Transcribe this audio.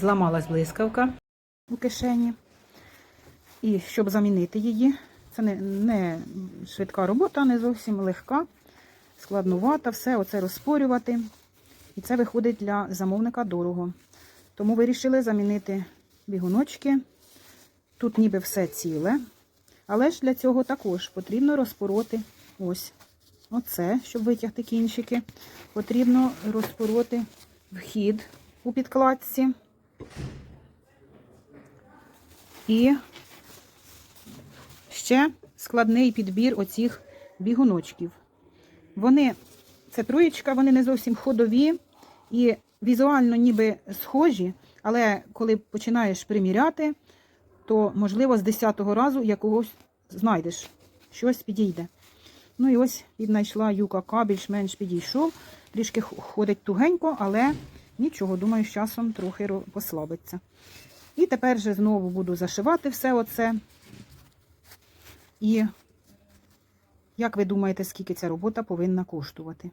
Зламалась блискавка у кишені. І щоб замінити її, це не, не швидка робота, не зовсім легка, складнувата, все оце розпорювати. І це виходить для замовника дорого. Тому вирішили замінити бігуночки. Тут ніби все ціле. Але ж для цього також потрібно розпороти ось оце, щоб витягти кінчики. Потрібно розпороти вхід у підкладці. І ще складний підбір оцих бігуночків. Вони, це троєчка, вони не зовсім ходові і візуально ніби схожі, але коли починаєш приміряти, то, можливо, з 10-го разу якогось знайдеш, щось підійде. Ну і ось віднайшла юкака, більш-менш підійшов. Трішки ходить тугенько, але нічого, думаю, з часом трохи послабиться. І тепер же знову буду зашивати все оце. І як ви думаєте, скільки ця робота повинна коштувати?